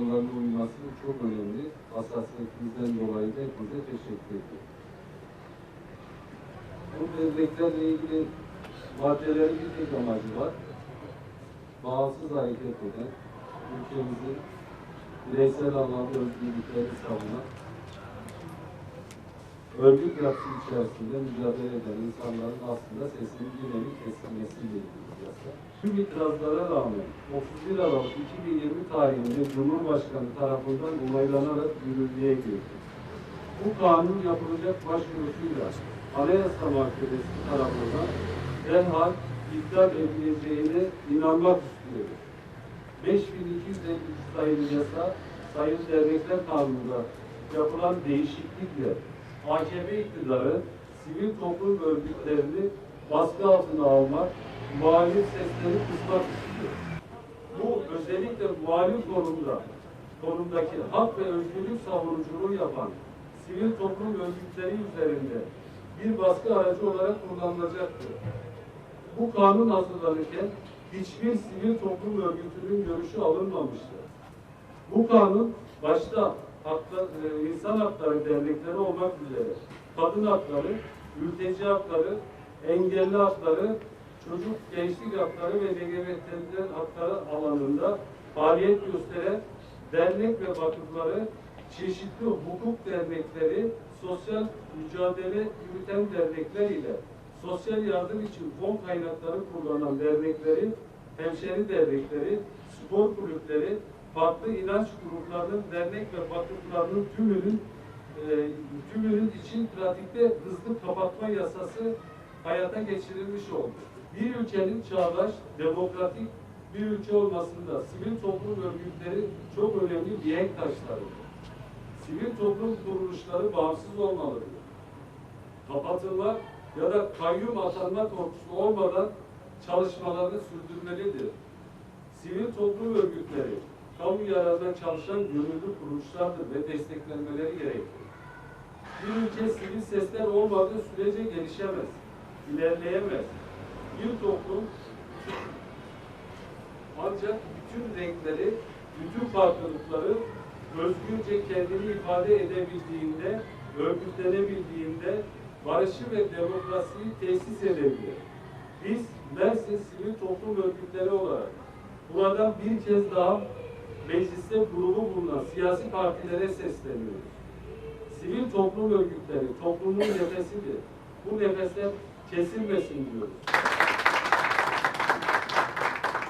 kurallarına uyması çok önemli. Hassasiyetinizden dolayı da hepinize teşekkür ediyorum. Bu derneklerle ilgili maddelerin bir tek amacı var. Bağımsız hareket eden, ülkemizin bireysel anlamda özgürlükleri savunan, örgüt yapısı içerisinde mücadele eden insanların aslında sesinin bir nevi kesilmesiyle ilgili. Tüm itirazlara rağmen 31 Aralık 2020 tarihinde Cumhurbaşkanı tarafından onaylanarak yürürlüğe girdi. Bu kanun yapılacak başvurusuyla Anayasa Mahkemesi tarafından derhal iptal edileceğine inanmak istiyoruz. 5253 sayılı yasa, sayılı dernekler kanununda yapılan değişiklikle AKP iktidarı sivil toplum örgütlerini baskı altına almak, muhalif sesleri kısmak istiyor. Bu özellikle muhalif konumda, konumdaki hak ve özgürlük savunuculuğu yapan sivil toplum örgütleri üzerinde bir baskı aracı olarak kullanılacaktır. Bu kanun hazırlanırken hiçbir sivil toplum örgütünün görüşü alınmamıştır. Bu kanun başta haklar, e, insan hakları dernekleri olmak üzere. Kadın hakları, mülteci hakları, engelli hakları, çocuk gençlik hakları ve LGBT'ler hakları alanında faaliyet gösteren dernek ve vakıfları, çeşitli hukuk dernekleri, sosyal mücadele yürüten dernekler ile sosyal yardım için fon kaynakları kullanan dernekleri, hemşeri dernekleri, spor kulüpleri, farklı inanç gruplarının, dernek ve vakıflarının tümünün e, tümünün için pratikte hızlı kapatma yasası hayata geçirilmiş oldu. Bir ülkenin çağdaş, demokratik bir ülke olmasında sivil toplum örgütleri çok önemli mihenk taşlarıdır. Sivil toplum kuruluşları bağımsız olmalıdır. Kapatılma ya da kayyum atanma korkusu olmadan çalışmalarını sürdürmelidir. Sivil toplum örgütleri kamu yararına çalışan gönüllü kuruluşlardır ve desteklenmeleri gerekir. Bir ülke sivil sesler olmadığı sürece gelişemez, ilerleyemez. Bir toplum ancak bütün renkleri, bütün farklılıkları özgürce kendini ifade edebildiğinde, örgütlenebildiğinde barışı ve demokrasiyi tesis edebilir. Biz Mersin Sivil Toplum Örgütleri olarak buradan bir kez daha mecliste grubu bulunan siyasi partilere sesleniyoruz. Sivil toplum örgütleri toplumun nefesidir. Bu nefesler kesilmesin diyoruz.